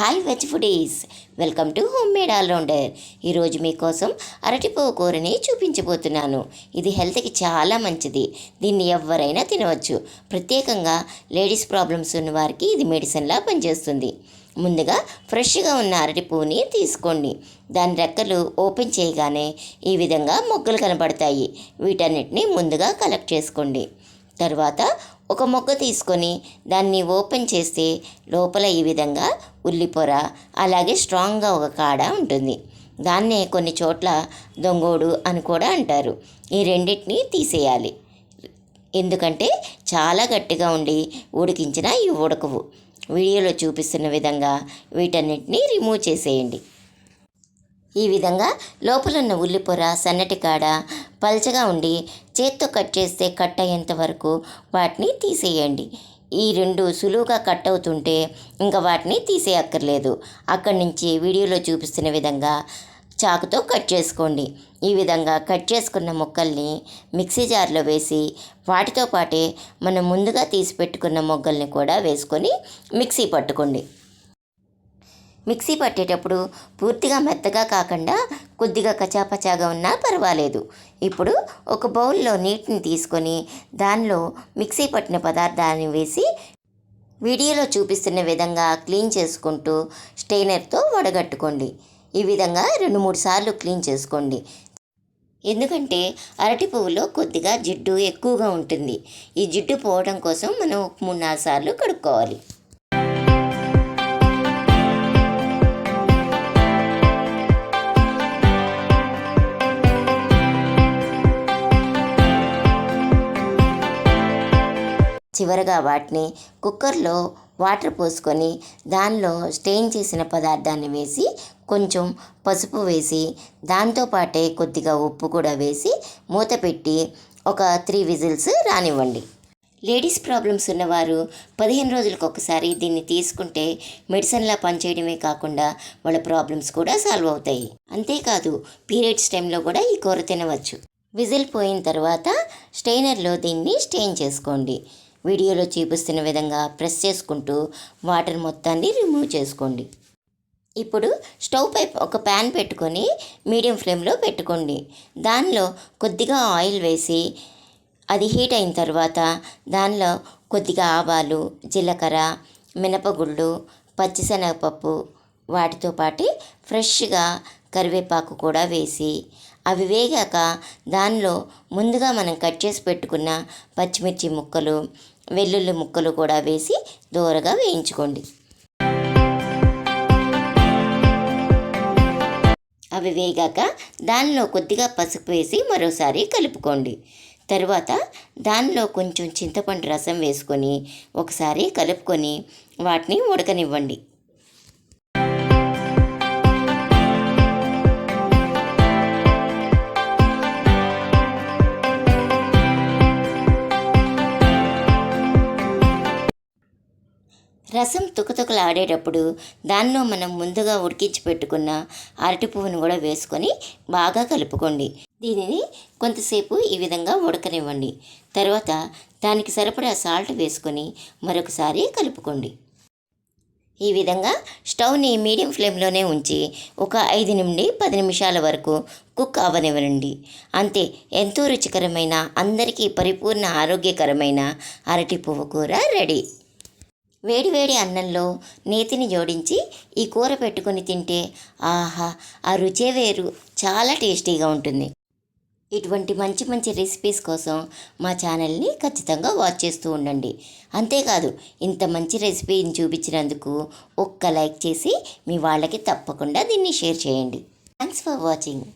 Hi veg foodies welcome to home made allrounder ఈరోజు మీకోసం అరటిపువ్వు కూరని చూపించబోతున్నాను. ఇది హెల్త్కి చాలా మంచిది. దీన్ని ఎవరైనా తినవచ్చు. ప్రత్యేకంగా లేడీస్ ప్రాబ్లమ్స్ ఉన్న వారికి ఇది మెడిసిన్లా పనిచేస్తుంది. ముందుగా ఫ్రెష్గా ఉన్న అరటి పువ్వుని తీసుకోండి. దాని రెక్కలు ఓపెన్ చేయగానే ఈ విధంగా మొగ్గలు కనబడతాయి. వీటన్నిటిని ముందుగా కలెక్ట్ చేసుకోండి. తర్వాత ఒక మొగ్గ తీసుకొని దాన్ని ఓపెన్ చేస్తే లోపల ఈ విధంగా ఉల్లిపొర అలాగే స్ట్రాంగ్గా ఒక కాడ ఉంటుంది. దాన్నే కొన్ని చోట్ల దొంగోడు అని కూడా అంటారు. ఈ రెండింటిని తీసేయాలి. ఎందుకంటే చాలా గట్టిగా ఉండి ఉడికించినా ఇవి ఉడకవు. వీడియోలో చూపిస్తున్న విధంగా వీటన్నిటిని రిమూవ్ చేసేయండి. ఈ విధంగా లోపల ఉన్న ఉల్లిపొర సన్నటి కాడ పల్చగా ఉండి చేత్తో కట్ చేస్తే కట్ అయ్యేంత వరకు వాటిని తీసేయండి. ఈ రెండు సులువుగా కట్ అవుతుంటే ఇంకా వాటిని తీసేయక్కర్లేదు. అక్కడి నుంచి వీడియోలో చూపిస్తున్న విధంగా చాకుతో కట్ చేసుకోండి. ఈ విధంగా కట్ చేసుకున్న ముక్కల్ని మిక్సీ జార్లో వేసి వాటితో పాటే మనం ముందుగా తీసి పెట్టుకున్న మొగ్గల్ని కూడా వేసుకొని మిక్సీ పట్టుకోండి. మిక్సీ పట్టేటప్పుడు పూర్తిగా మెత్తగా కాకుండా కొద్దిగా కచాపచాగా ఉన్నా పర్వాలేదు. ఇప్పుడు ఒక బౌల్లో నీటిని తీసుకొని దానిలో మిక్సీ పట్టిన పదార్థాన్ని వేసి వీడియోలో చూపిస్తున్న విధంగా క్లీన్ చేసుకుంటూ స్టెయినర్తో వడగట్టుకోండి. ఈ విధంగా రెండు మూడు సార్లు క్లీన్ చేసుకోండి. ఎందుకంటే అరటి పువ్వులో కొద్దిగా జిడ్డు ఎక్కువగా ఉంటుంది. ఈ జిడ్డు పోవడం కోసం మనం ఒక మూడు నాలుగు సార్లు కడుక్కోవాలి. చివరగా వాటిని కుక్కర్లో వాటర్ పోసుకొని దానిలో స్టెయిన్ చేసిన పదార్థాన్ని వేసి కొంచెం పసుపు వేసి దాంతోపాటే కొద్దిగా ఉప్పు కూడా వేసి మూత పెట్టి ఒక త్రీ విజిల్స్ రానివ్వండి. లేడీస్ ప్రాబ్లమ్స్ ఉన్నవారు పదిహేను రోజులకు ఒకసారి దీన్ని తీసుకుంటే మెడిసిన్లా పనిచేయడమే కాకుండా వాళ్ళ ప్రాబ్లమ్స్ కూడా సాల్వ్ అవుతాయి. అంతేకాదు పీరియడ్స్ టైంలో కూడా ఈ కూర తినవచ్చు. విజిల్ పోయిన తర్వాత స్టెయినర్లో దీన్ని స్టెయిన్ చేసుకోండి. వీడియోలో చూపిస్తున్న విధంగా ప్రెస్ చేసుకుంటూ వాటర్ మొత్తాన్ని రిమూవ్ చేసుకోండి. ఇప్పుడు స్టవ్ పై ఒక ప్యాన్ పెట్టుకొని మీడియం ఫ్లేమ్లో పెట్టుకోండి. దానిలో కొద్దిగా ఆయిల్ వేసి అది హీట్ అయిన తర్వాత దానిలో కొద్దిగా ఆవాలు జీలకర్ర మినపగుళ్ళు పచ్చిశనగపప్పు వాటితో పాటు ఫ్రెష్గా కరివేపాకు కూడా వేసి అవి వేగాక దానిలో ముందుగా మనం కట్ చేసి పెట్టుకున్న పచ్చిమిర్చి ముక్కలు వెల్లుల్లి ముక్కలు కూడా వేసి దూరగా వేయించుకోండి. అవి వేగాక దానిలో కొద్దిగా పసుపు వేసి మరోసారి కలుపుకోండి. తరువాత దానిలో కొంచెం చింతపండు రసం వేసుకొని ఒకసారి కలుపుకొని వాటిని ఉడకనివ్వండి. రసం తుకతుకలాడేటప్పుడు దానిలో మనం ముందుగా ఉడికించి పెట్టుకున్న అరటి పువ్వును కూడా వేసుకొని బాగా కలుపుకోండి. దీనిని కొంతసేపు ఈ విధంగా ఉడకనివ్వండి. తర్వాత దానికి సరిపడా సాల్ట్ వేసుకొని మరొకసారి కలుపుకోండి. ఈ విధంగా స్టవ్ని మీడియం ఫ్లేమ్లోనే ఉంచి ఒక ఐదు నుండి పది నిమిషాల వరకు కుక్ అవ్వనివ్వండి అంతే ఎంతో రుచికరమైన అందరికీ పరిపూర్ణ ఆరోగ్యకరమైన అరటి పువ్వు కూర రెడీ. వేడివేడి అన్నంలో నేతిని జోడించి ఈ కూర పెట్టుకొని తింటే ఆహా ఆ రుచే వేరు. చాలా టేస్టీగా ఉంటుంది. ఇటువంటి మంచి మంచి రెసిపీస్ కోసం మా ఛానల్ని ఖచ్చితంగా వాచ్ చేస్తూ ఉండండి. అంతేకాదు ఇంత మంచి రెసిపీని చూపించినందుకు ఒక్క లైక్ చేసి మీ వాళ్ళకి తప్పకుండా దీన్ని షేర్ చేయండి. Thanks for watching.